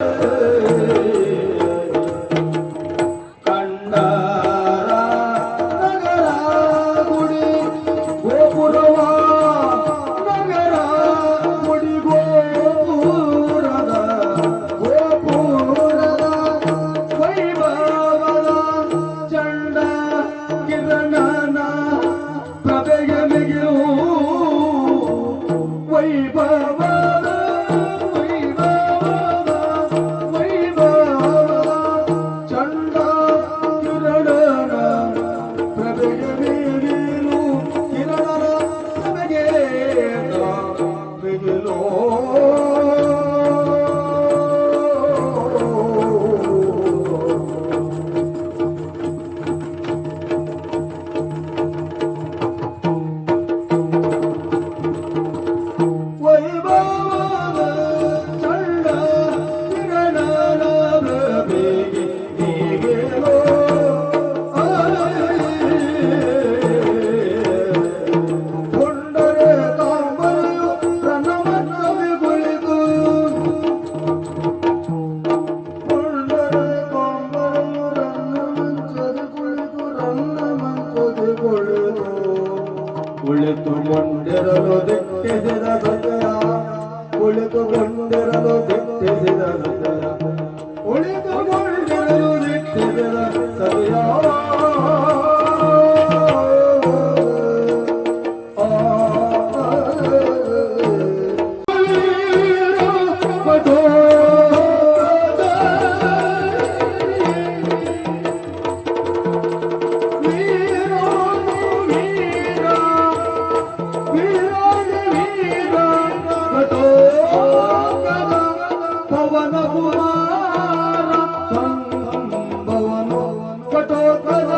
Oh Oh. ಕುಳಿತುಕೊಂಡಿರಲು ದಿಟ್ಟಿಸಿದ Satya ಕುಳಿತುಕೊಂಡಿರಲು Bhavan Kumara ಸಂಭವನು ಕಟೋಕರ